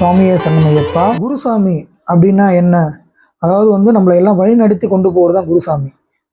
சுவாமியே சரணமையப்பா குருசாமி அப்படின்னா என்ன? அதாவது வந்து நம்மளை எல்லாம் வழி நடத்தி கொண்டு போகிறது தான் குருசாமி.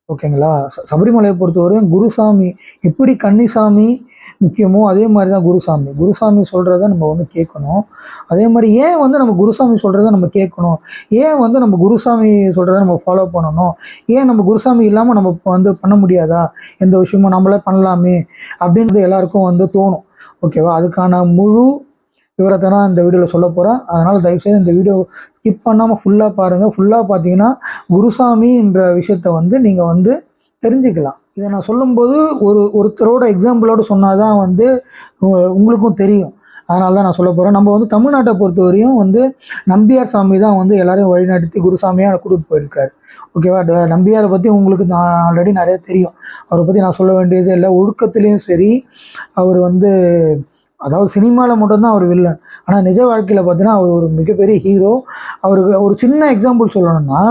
ஓகேங்களா? ச- சபரிமலையை பொறுத்தவரையும் குருசாமி எப்படி கன்னிசாமி முக்கியமோ அதே மாதிரி தான் குருசாமி. குருசாமி சொல்கிறத நம்ம வந்து கேட்கணும். அதே மாதிரி ஏன் வந்து நம்ம குருசாமி சொல்கிறத நம்ம கேட்கணும்? ஏன் வந்து நம்ம குருசாமி சொல்கிறத நம்ம ஃபாலோ பண்ணணும்? ஏன் நம்ம குருசாமி இல்லாமல் நம்ம வந்து பண்ண முடியாதா? எந்த விஷயமும் நம்மளே பண்ணலாமே அப்படின்னு எல்லாருக்கும் வந்து தோணும். ஓகேவா? அதுக்கான முழு விவரத்தை தான் இந்த வீடியோவில் சொல்ல போகிறேன் அதனால் தயவுசெய்து இந்த வீடியோ ஸ்கிப் பண்ணாமல் ஃபுல்லாக பாருங்கள் ஃபுல்லாக பார்த்தீங்கன்னா குருசாமின்ற விஷயத்த வந்து நீங்கள் வந்து தெரிஞ்சுக்கலாம். இதை நான் சொல்லும்போது ஒரு ஒருத்தரோட எக்ஸாம்பிளோடு சொன்னால் தான் வந்து உங்களுக்கும் தெரியும். அதனால தான் நான் சொல்ல போகிறேன் நம்ம வந்து தமிழ்நாட்டை பொறுத்தவரையும் வந்து நம்பியார் சாமி தான் வந்து எல்லாரையும் வழிநடத்தி குருசாமியாக கூட்டிகிட்டு போயிருக்காரு. ஓகேவா ட- நம்பியாரை பற்றி உங்களுக்கு நான் ஆல்ரெடி நிறைய தெரியும். அவரை பற்றி நான் சொல்ல வேண்டியது இல்லை. ஒழுக்கத்துலேயும் சரி அவர் வந்து அதாவது சினிமாவில் மட்டும்தான் அவர் வில்லன் ஆனால் நிஜ வாழ்க்கையில் பார்த்தீங்கன்னா அவர் ஒரு மிகப்பெரிய ஹீரோ அவருக்கு ஒரு சின்ன எக்ஸாம்பிள் சொல்லணும்னா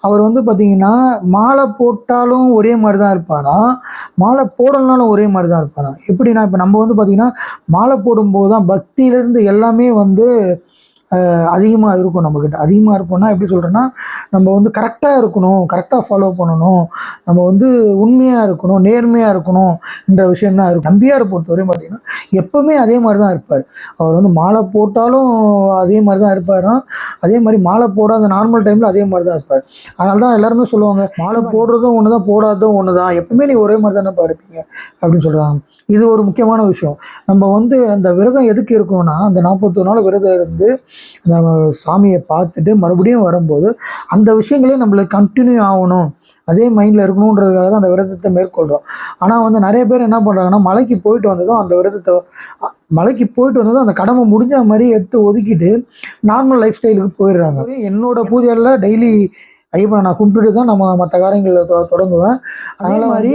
அவர் வந்து பார்த்தீங்கன்னா மாலை போட்டாலும் ஒரே மாதிரி தான் இருப்பாராம் மாலை போடலனாலும் ஒரே மாதிரி தான் இருப்பாராம் எப்படின்னா இப்போ நம்ம வந்து பார்த்தீங்கன்னா மாலை போடும்போது தான் பக்தியிலேருந்து எல்லாமே வந்து அதிகமாக இருக்கும் நம்மக்கிட்ட அதிகமாக இருப்போம்னா எப்படி சொல்கிறேன்னா நம்ம வந்து கரெக்டாக இருக்கணும் கரெக்டாக ஃபாலோ பண்ணணும் நம்ம வந்து உண்மையாக இருக்கணும் நேர்மையாக இருக்கணும் என்ற விஷயம் தான் இருக்கும். நம்பியாரை பொறுத்தவரையும் பார்த்தீங்கன்னா எப்பவுமே அதே மாதிரி தான் இருப்பார். அவர் வந்து மாலை போட்டாலும் அதே மாதிரி தான் இருப்பாராம். அதே மாதிரி மாலை போடாத நார்மல் டைமில் அதே மாதிரி தான் இருப்பார். அதனால தான் எல்லாருமே சொல்லுவாங்க மாலை போடுறதும் ஒன்று தான் போடாததும் ஒன்று தான் எப்பவுமே நீ ஒரே மாதிரி தானே இருப்பீங்க அப்படின்னு சொல்கிறாங்க இது ஒரு முக்கியமான விஷயம். நம்ம வந்து அந்த விரதம் எதுக்கு இருக்கணும்னா அந்த நாற்பத்தொரு நாள் விரதம் இருந்து நம்ம சாமியை பார்த்துட்டு மறுபடியும் வரும்போது அந்த விஷயங்களே நம்மளுக்கு கண்டினியூ ஆகணும். அதே மைண்டில் இருக்கணுன்றதுக்காக தான் அந்த விரதத்தை மேற்கொள்கிறோம் ஆனால் வந்து நிறைய பேர் என்ன பண்ணுறாங்கன்னா மலைக்கு போயிட்டு வந்ததும் அந்த விரதத்தை மலைக்கு போயிட்டு வந்ததும் அந்த கடமை முடிஞ்ச மாதிரி எடுத்து ஒதுக்கிட்டு நார்மல் லைஃப் ஸ்டைலுக்கு போயிடுறாங்க. என்னோட பூஜையில் டெய்லி ஐயப்பனை நான் கும்பிட்டுட்டு தான் நம்ம மற்ற காரியங்களை தொடங்குவேன். அதே மாதிரி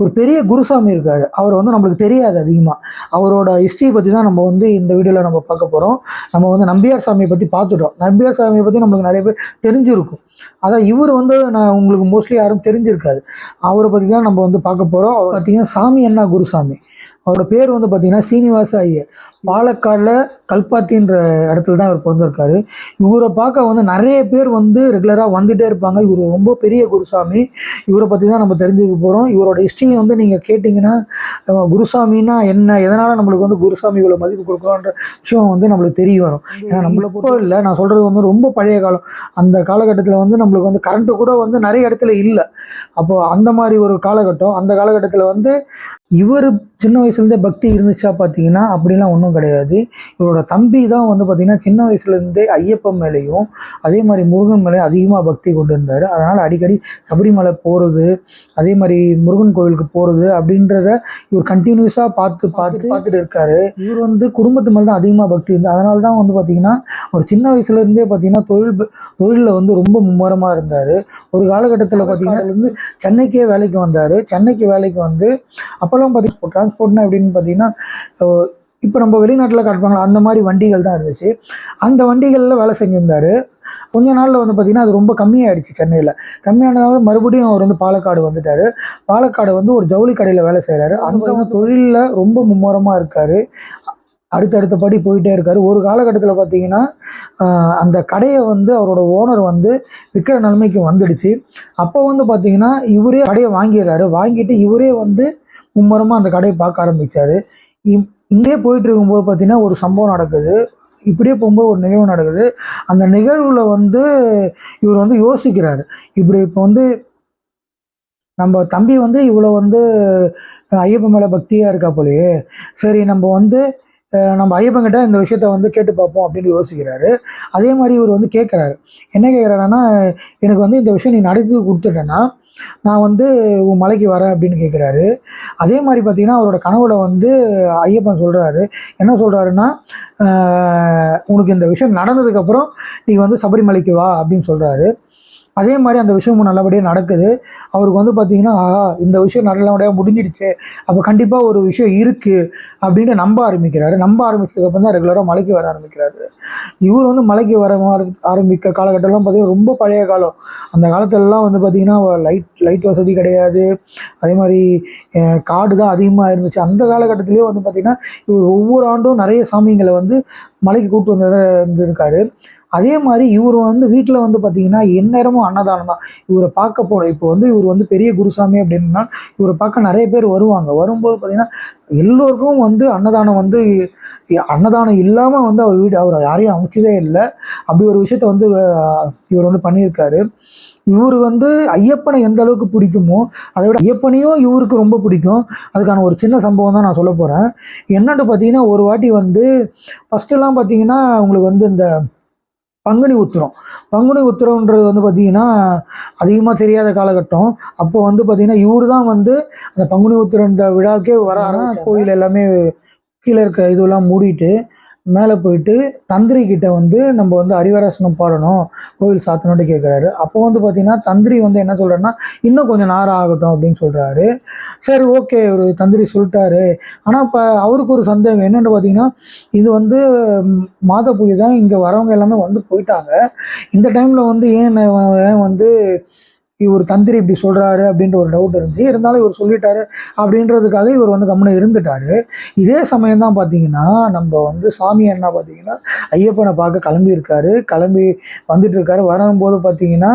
ஒரு பெரிய குருசாமி இருக்கார். அவர் வந்து நம்மளுக்கு தெரியாது அதிகமாக அவரோட ஹிஸ்ட்ரி பற்றி தான் நம்ம வந்து இந்த வீடியோவில் நம்ம பார்க்க போகிறோம் நம்ம வந்து நம்பியார் சாமியை பற்றி பார்த்துட்டோம். நம்பியார் சாமியை பற்றி நம்மளுக்கு நிறைய பேர் தெரிஞ்சிருக்கும். அதான் இவர் வந்து நான் உங்களுக்கு மோஸ்ட்லி யாரும் தெரிஞ்சிருக்காது. அவரை பற்றி தான் நம்ம வந்து பார்க்க போகிறோம் அவர் பார்த்தீங்கன்னா சாமி என்ன குருசாமி. அவரோட பேர் வந்து பார்த்தீங்கன்னா சீனிவாச ஐயர். பாலக்காடில் கல்பாத்தின்ற இடத்துல தான் இவர் பிறந்திருக்காரு. இவரை பார்க்க வந்து நிறைய பேர் வந்து ரெகுலராக வந்துட்டே இருப்பாங்க. இவர் ரொம்ப பெரிய குருசாமி. இவரை பற்றி தான் நம்ம தெரிஞ்சுக்க போகிறோம் இவரோட ஹிஸ்ட்ரி வந்து நீங்கள் கேட்டிங்கன்னா குருசாமின்னா என்ன எதனால் நம்மளுக்கு வந்து குருசாமி இவ்வளோ மதிப்பு கொடுக்குறோன்ற விஷயம் வந்து நம்மளுக்கு தெரிய வரும். ஏன்னா நம்மளை இப்போ இல்லை நான் சொல்கிறது வந்து ரொம்ப பழைய காலம். அந்த காலகட்டத்தில் வந்து நம்மளுக்கு வந்து கரண்ட்டு கூட வந்து நிறைய இடத்துல இல்லை. அப்போது அந்த மாதிரி ஒரு காலகட்டம் அந்த காலகட்டத்தில் வந்து இவர் சின்ன வயசுலேருந்தே பக்தி இருந்துச்சா பார்த்தீங்கன்னா அப்படிலாம் ஒன்றும் கிடையாது. இவரோட தம்பி தான் வந்து பார்த்தீங்கன்னா சின்ன வயசுலேருந்தே ஐயப்பன் மேலேயும் அதே மாதிரி முருகன் மேலேயும் அதிகமாக பக்தி கொண்டு இருந்தார் அதனால் அடிக்கடி சபரிமலை போகிறது அதே மாதிரி முருகன் கோவிலுக்கு போகிறது அப்படின்றத இவர் கண்டினியூஸாக பார்த்து பார்த்து பார்த்துட்டு இருக்காரு. இவர் வந்து குடும்பத்து மேலே தான் அதிகமாக பக்தி இருந்து அதனால தான் வந்து பார்த்தீங்கன்னா ஒரு சின்ன வயசுலேருந்தே பார்த்தீங்கன்னா தொழில் தொழிலில் வந்து ரொம்ப மும்முரமாக இருந்தார். ஒரு காலகட்டத்தில் பார்த்தீங்கன்னா வந்து சென்னைக்கே வேலைக்கு வந்தார். சென்னைக்கு வேலைக்கு வந்து அப்போல்லாம் பார்த்தீங்கன்னா டிரான்ஸ்போர்ட்னா எப்படின்னு பார்த்தீங்கன்னா இப்போ நம்ம வெளிநாட்டில் காட்டுவாங்களா அந்த மாதிரி வண்டிகள் தான் இருந்துச்சு. அந்த வண்டிகளில் வேலை செஞ்சுருந்தார். கொஞ்ச நாளில் வந்து பார்த்திங்கன்னா அது ரொம்ப கம்மியாயிடுச்சு சென்னையில். கம்மியானதாவது மறுபடியும் அவர் வந்து பாலக்காடு வந்துட்டார். பாலக்காடு வந்து ஒரு ஜவுளி கடையில் வேலை செய்கிறாரு அந்த தொழிலில் ரொம்ப மும்முரமாக இருக்கார். அடுத்தடுத்த படி போயிட்டே இருக்காரு. ஒரு காலகட்டத்தில் பார்த்தீங்கன்னா அந்த கடையை வந்து அவரோட ஓனர் வந்து விற்கிற நிலைமைக்கு வந்துடுச்சு. அப்போ வந்து பார்த்தீங்கன்னா இவரே கடையை வாங்கிடுறாரு. வாங்கிட்டு இவரே வந்து மும்முரமாக அந்த கடையை பார்க்க ஆரம்பித்தார் இங்கே போயிட்டு இருக்கும்போது பார்த்தீங்கன்னா ஒரு சம்பவம் நடக்குது. இப்படியே போகும்போது ஒரு நிகழ்வு நடக்குது. அந்த நிகழ்வில் வந்து இவர் வந்து யோசிக்கிறாரு. இப்படி இப்போ வந்து நம்ம தம்பி வந்து இவ்வளோ வந்து ஐயப்பன் மேலே பக்தியாக இருக்கா போலயே. சரி நம்ம வந்து நம்ம நம்ம ஐயப்பன்கிட்ட இந்த விஷயத்த வந்து கேட்டு பார்ப்போம் அப்படின்னு யோசிக்கிறாரு. அதே மாதிரி இவர் வந்து கேட்குறாரு என்ன கேட்குறாருன்னா எனக்கு வந்து இந்த விஷயம் நீ நடத்தி கொடுத்துட்டேன்னா நான் வந்து உன் மலைக்கு வரேன் அப்படின்னு கேட்குறாரு அதே மாதிரி பார்த்தீங்கன்னா அவரோட கனவுல வந்து ஐயப்பன் சொல்கிறாரு என்ன சொல்கிறாருன்னா உனக்கு இந்த விஷயம் நடந்ததுக்கப்புறம் நீ வந்து சபரிமலைக்கு வா அப்படின்னு சொல்கிறாரு அதே மாதிரி அந்த விஷயமும் நல்லபடியாக நடக்குது. அவருக்கு வந்து பார்த்தீங்கன்னா ஆஹா இந்த விஷயம் நல்லபடியாக முடிஞ்சிடுச்சு. அப்போ கண்டிப்பாக ஒரு விஷயம் இருக்குது அப்படின்னு நம்ப ஆரம்பிக்கிறாரு. நம்ப ஆரம்பிச்சதுக்கப்புறம் தான் ரெகுலராக மலைக்கு வர ஆரம்பிக்கிறாரு. இவர் வந்து மலைக்கு வர ஆரம்பிக்க காலகட்டம்லாம் பார்த்திங்கன்னா ரொம்ப பழைய காலம். அந்த காலத்துலலாம் வந்து பார்த்திங்கன்னா லைட் லைட் வசதி கிடையாது. அதே மாதிரி காடு தான் அதிகமாக இருந்துச்சு. அந்த காலகட்டத்திலேயே வந்து பார்த்தீங்கன்னா இவர் ஒவ்வொரு ஆண்டும் நிறைய சாமிங்களை வந்து மலைக்கு கூட்டு வந்து இருந்திருக்காரு அதே மாதிரி இவர் வந்து வீட்டில் வந்து பார்த்தீங்கன்னா எந்நேரமும் அன்னதானம் தான். இவரை பார்க்க போகிற இப்போ வந்து இவர் வந்து பெரிய குருசாமி அப்படின்னா இவரை பார்க்க நிறைய பேர் வருவாங்க. வரும்போது பார்த்தீங்கன்னா எல்லோருக்கும் வந்து அன்னதானம் வந்து அன்னதானம் இல்லாமல் வந்து அவர் வீடு அவர் யாரையும் அமைச்சதே இல்லை. அப்படி ஒரு விஷயத்த வந்து இவர் வந்து பண்ணியிருக்காரு. இவர் வந்து ஐயப்பனை எந்த அளவுக்கு பிடிக்குமோ அதை விட ஐயப்பனையும் இவருக்கு ரொம்ப பிடிக்கும். அதுக்கான ஒரு சின்ன சம்பவம் தான் நான் சொல்ல போகிறேன் என்னன்னு பார்த்தீங்கன்னா ஒரு வாட்டி வந்து ஃபஸ்ட்டெல்லாம் பார்த்தீங்கன்னா உங்களுக்கு வந்து இந்த பங்குனி உத்திரம். பங்குனி உத்திரம்ன்றது வந்து பார்த்தீங்கன்னா அதிகமாக தெரியாத காலகட்டம். அப்போ வந்து பார்த்தீங்கன்னா இவர் தான் வந்து அந்த பங்குனி உத்திரம் இந்த விழாக்கே வர ஆரம்பிச்சாங்க. கோயில் எல்லாமே கீழே இருக்க இதெல்லாம் மூடிட்டு மேலே போயிட்டு தந்திரி கிட்ட வந்து நம்ம வந்து அரிவராசனம் பாடணும் கோவில் சாத்தணும்னு கேட்குறாரு. அப்போ வந்து பார்த்தீங்கன்னா தந்திரி வந்து என்ன சொல்கிறாருன்னா இன்னும் கொஞ்சம் நேரம் ஆகட்டும் அப்படின்னு சொல்கிறாரு சரி ஓகே ஒரு தந்திரி சொல்லிட்டாரு. ஆனால் இப்போ அவருக்கு ஒரு சந்தேகம் என்னென்னு பார்த்தீங்கன்னா இது வந்து மாத பூஜை தான். இங்கே வரவங்க எல்லாமே வந்து போயிட்டாங்க. இந்த டைமில் வந்து ஏன் வந்து இவர் தந்திரி இப்படி சொல்கிறாரு அப்படின்ற ஒரு டவுட் இருந்துச்சு. இருந்தாலும் இவர் சொல்லிட்டாரு அப்படின்றதுக்காக இவர் வந்து கம்முன்னு இருந்துட்டாரு. இதே சமயம் தான் பார்த்தீங்கன்னா நம்ம வந்து சாமி என்ன பார்த்தீங்கன்னா ஐயப்பனை பார்க்க கிளம்பி இருக்காரு. கிளம்பி வந்துட்டு இருக்காரு. வரும்போது பார்த்தீங்கன்னா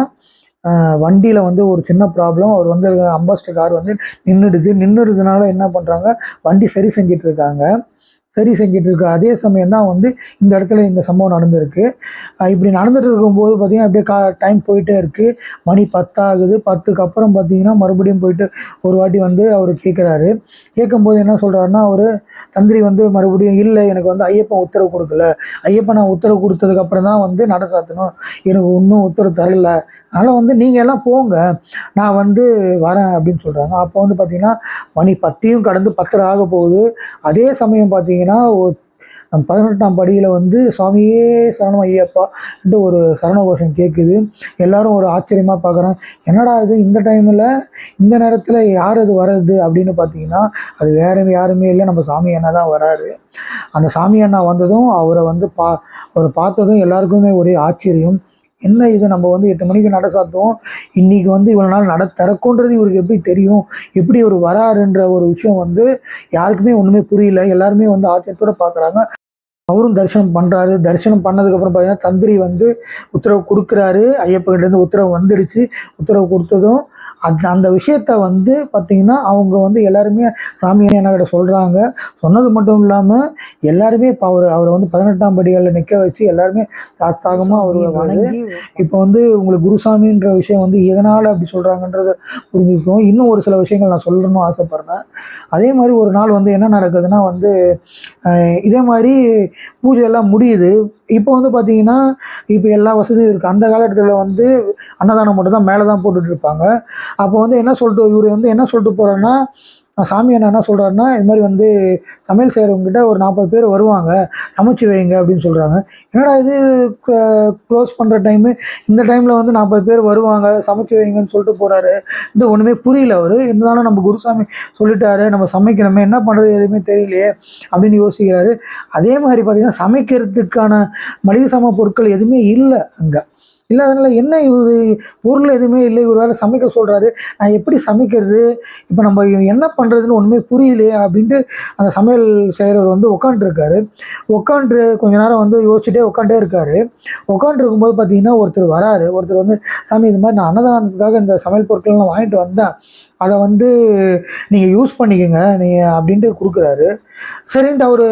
வண்டியில் வந்து ஒரு சின்ன ப்ராப்ளம் அவர் வந்து அம்பாஸ்டர் கார் வந்து நின்றுடுது நின்றுடுதுனால என்ன பண்ணுறாங்க வண்டி சரி செஞ்சிட்ருக்காங்க இருக்காங்க. சரி செஞ்சுட்டு இருக்கு அதே சமயம் தான் வந்து இந்த இடத்துல இந்த சம்பவம் நடந்திருக்கு. இப்படி நடந்துட்டு இருக்கும்போது பார்த்தீங்கன்னா அப்படியே கா டைம் போயிட்டே இருக்குது மணி பத்தாகுது. பத்துக்கு அப்புறம் பார்த்தீங்கன்னா மறுபடியும் போயிட்டு ஒரு வாட்டி வந்து அவர் கேட்குறாரு கேட்கும்போது என்ன சொல்கிறாருன்னா அவர் தந்திரி வந்து மறுபடியும் இல்லை எனக்கு வந்து ஐயப்பன் உத்தரவு கொடுக்கல. ஐயப்பன் நான் உத்தரவு கொடுத்ததுக்கு அப்புறம் தான் வந்து நட சாத்தணும். எனக்கு இன்னும் உத்தரவு தரல. அதனால் வந்து நீங்கள் எல்லாம் போங்க. நான் வந்து வரேன் அப்படின்னு சொல்கிறாங்க அப்போ வந்து பார்த்தீங்கன்னா மணி பத்தையும் கடந்து பத்தரை ஆக போகுது. அதே சமயம் பார்த்தீங்கன்னா ஒரு பதினெட்டாம் படியில் வந்து சுவாமியே சரணம் ஐயப்பான்ட்டு ஒரு சரணகோஷம் கேட்குது. எல்லாரும் ஒரு ஆச்சரியமாக பார்க்குறேன் என்னடா இது இந்த டைமில் இந்த நேரத்தில் யார் அது வர்றது அப்படின்னு பார்த்தீங்கன்னா அது வேற யாருமே இல்லை. நம்ம சாமி அண்ணா தான் வராரு. அந்த சாமி அண்ணா வந்ததும் அவரை வந்து பா அவரை பார்த்ததும் எல்லாருக்குமே ஒரே ஆச்சரியம். என்ன இது? நம்ம வந்து எட்டு மணிக்கு நட சாத்துவோம் இன்னைக்கு வந்து இவ்வளோ நாள் நட திறக்கும்ன்றது இவருக்கு எப்படி தெரியும்? எப்படி இவர் வராருன்ற ஒரு விஷயம் வந்து யாருக்குமே ஒன்றுமே புரியல. எல்லாருமே வந்து ஆச்சரியத்தோடு பார்க்குறாங்க அவரும் தரிசனம் பண்ணுறாரு தரிசனம் பண்ணதுக்கப்புறம் பார்த்தீங்கன்னா தந்திரி வந்து உத்தரவு கொடுக்குறாரு. ஐயப்பகிட்டேருந்து உத்தரவு வந்துடுச்சு உத்தரவு கொடுத்ததும் அந்த அந்த விஷயத்த வந்து பார்த்தீங்கன்னா அவங்க வந்து எல்லாருமே சாமி என்கிட்ட சொல்கிறாங்க சொன்னது மட்டும் இல்லாமல் எல்லாருமே இப்போ அவர் அவரை வந்து பதினெட்டாம் படிகளில் நிற்க வச்சு எல்லாருமே தாத்தாகமாக அவர் வணங்கி இப்போ வந்து உங்களுக்கு குருசாமின்ற விஷயம் வந்து எதனால் அப்படி சொல்கிறாங்கன்றத புரிஞ்சுருக்கோம் இன்னும் ஒரு சில விஷயங்கள் நான் சொல்லணும்னு ஆசைப்பட்றேன். அதே மாதிரி ஒரு நாள் வந்து என்ன நடக்குதுன்னா வந்து இதே மாதிரி பூஜை எல்லாம் முடியுது. இப்போ வந்து பார்த்தீங்கன்னா இப்போ எல்லா வசதியும் இருக்குது அந்த காலகட்டத்தில் வந்து அன்னதானம் மட்டும் தான் மேலே தான் போட்டுட்டு இருப்பாங்க. அப்போ வந்து என்ன சொல்லிட்டு இவர் வந்து என்ன சொல்லிட்டு போகிறேன்னா சாமி என்ன என்ன சொல்கிறாருன்னா இது மாதிரி வந்து சமையல் செய்கிறவங்ககிட்ட ஒரு நாற்பது பேர் வருவாங்க சமைச்சு வைங்க அப்படின்னு சொல்கிறாங்க என்னடா இது க்ளோஸ் பண்ணுற டைமு இந்த டைமில் வந்து நாற்பது பேர் வருவாங்க சமைச்சு வைங்கன்னு சொல்லிட்டு போகிறாரு இது ஒன்றுமே புரியல அவர். இருந்தாலும் நம்ம குருசாமி சொல்லிட்டாரு நம்ம சமைக்கணுமே என்ன பண்ணுறது எதுவுமே தெரியலையே அப்படின்னு யோசிக்கிறாரு. அதே மாதிரி பார்த்திங்கன்னா சமைக்கிறதுக்கான மளிகை சாமான் பொருட்கள் எதுவுமே இல்லை அங்கே. இல்லாதனால என்ன இது பொருள் எதுவுமே இல்லை இவர் வேலை சமைக்க சொல்கிறாரு நான் எப்படி சமைக்கிறது? இப்போ நம்ம என்ன பண்ணுறதுன்னு ஒன்றுமே புரியலையே அப்படின்ட்டு அந்த சமையல் செய்கிறவர் வந்து உட்காண்ட்ருக்காரு உட்காண்ட்டு கொஞ்ச நேரம் வந்து யோசிச்சுட்டே உட்காண்டே இருக்காரு. உட்காண்ட்ருக்கும்போது பார்த்தீங்கன்னா ஒருத்தர் வராரு. ஒருத்தர் வந்து சாமி இது மாதிரி நான் அன்னதானத்துக்காக இந்த சமையல் பொருட்கள்லாம் வாங்கிட்டு வந்தேன். அதை வந்து நீங்கள் யூஸ் பண்ணிக்கோங்க நீங்கள் அப்படின்ட்டு கொடுக்குறாரு. சரின்ட்டு அவர்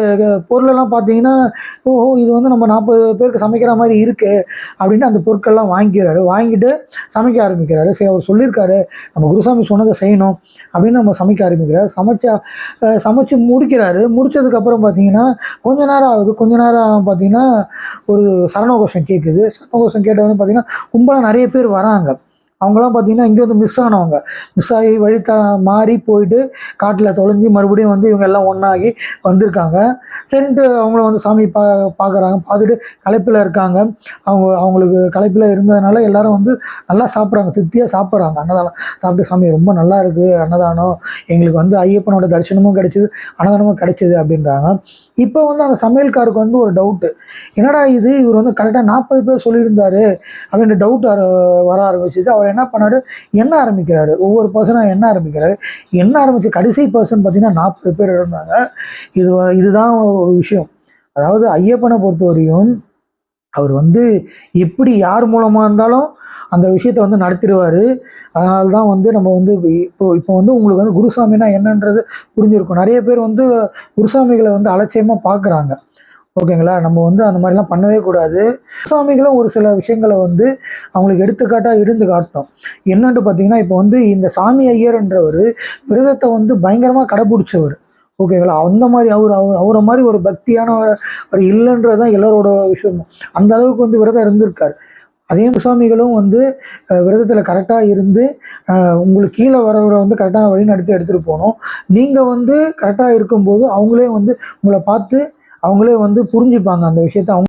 பொருளெல்லாம் பார்த்தீங்கன்னா ஓஹோ இது வந்து நம்ம நாற்பது பேருக்கு சமைக்கிற மாதிரி இருக்குது அப்படின்ட்டு அந்த பொருட்கள்லாம் வாங்கிக்கிறாரு. வாங்கிட்டு சமைக்க ஆரம்பிக்கிறாரு. சரி அவர் சொல்லியிருக்காரு நம்ம குருசாமி சொன்னதை செய்யணும் அப்படின்னு நம்ம சமைக்க ஆரம்பிக்கிறார். சமைச்சா சமைச்சு முடிக்கிறாரு. முடிச்சதுக்கப்புறம் பார்த்தீங்கன்னா கொஞ்ச நேரம் ஆகுது. கொஞ்ச நேரம் பார்த்தீங்கன்னா ஒரு சரணகோஷம் கேட்குது சரணகோஷம் வந்து பார்த்தீங்கன்னா கும்பலாக நிறைய பேர் வராங்க. அவங்களாம் பார்த்தீங்கன்னா இங்கே வந்து மிஸ் ஆனவங்க. மிஸ் ஆகி வழி த மாறி போயிட்டு காட்டில் தொலைஞ்சி மறுபடியும் வந்து இவங்க எல்லாம் ஒன்றாகி வந்திருக்காங்க. சரின்ட்டு அவங்கள வந்து சாமி பா பார்க்குறாங்க பார்த்துட்டு களைப்பில் இருக்காங்க. அவங்க அவங்களுக்கு களைப்பில் இருந்ததுனால எல்லாரும் வந்து நல்லா சாப்பிட்றாங்க. திருப்தியாக சாப்பிட்றாங்க. அன்னதானம் சாப்பிட்டு சாமி ரொம்ப நல்லா இருக்குது அன்னதானம். எங்களுக்கு வந்து ஐயப்பனோட தரிசனமும் கிடைச்சிது. அன்னதானமும் கிடைச்சிது அப்படின்றாங்க. இப்போ வந்து அந்த சமையல்காருக்கு வந்து ஒரு டவுட்டு என்னடா இது? இவர் வந்து கரெக்டாக நாற்பது பேர் சொல்லியிருந்தாரு. அப்படின்ற டவுட் வர ஆரம்பிச்சது. அவர் என்ன பண்ணாரு? என்ன ஆரம்பிக்கிறாரு? ஒவ்வொரு பர்சனாக என்ன ஆரம்பிக்கிறாரு? என்ன ஆரம்பிச்ச கடைசி பர்சன் பார்த்தீங்கன்னா நாற்பது பேர் இருந்தாங்க. இது இதுதான் ஒரு விஷயம். அதாவது ஐயப்பனை பொறுத்தவரையும் அவர் வந்து எப்படி யார் மூலமாக இருந்தாலும் அந்த விஷயத்தை வந்து நடத்திடுவார். அதனால தான் வந்து நம்ம வந்து இப்போ இப்போ வந்து உங்களுக்கு வந்து குருசாமினா என்னன்றது புரிஞ்சிருக்கும். நிறைய பேர் வந்து குருசாமிகளை வந்து அலட்சியமாக பார்க்குறாங்க. ஓகேங்களா? நம்ம வந்து அந்த மாதிரிலாம் பண்ணவே கூடாது. சுவாமிகளும் ஒரு சில விஷயங்களை வந்து அவங்களுக்கு எடுத்துக்காட்டாக இருந்து காட்டணும். என்னன்ட்டு பார்த்தீங்கன்னா இப்போ வந்து இந்த சாமி ஐயர்ன்றவர் விரதத்தை வந்து பயங்கரமாக கடைப்பிடிச்சவர் ஓகேங்களா? அந்த மாதிரி அவர் அவர் அவரை மாதிரி ஒரு பக்தியான ஒரு இல்லைன்றது தான் எல்லாரோட விஷயம் அந்த அளவுக்கு வந்து விரதம் இருந்திருக்காரு. அதே சுவாமிகளும் வந்து விரதத்தில் கரெக்டாக இருந்து உங்களுக்கு கீழே வரவரை வந்து கரெக்டான வழி நடத்தி எடுத்துகிட்டு போகணும். நீங்கள் வந்து கரெக்டாக இருக்கும்போது அவங்களே வந்து உங்களை பார்த்து அவங்களே வந்து புரிஞ்சுப்பாங்க அந்த விஷயத்த. அவங்க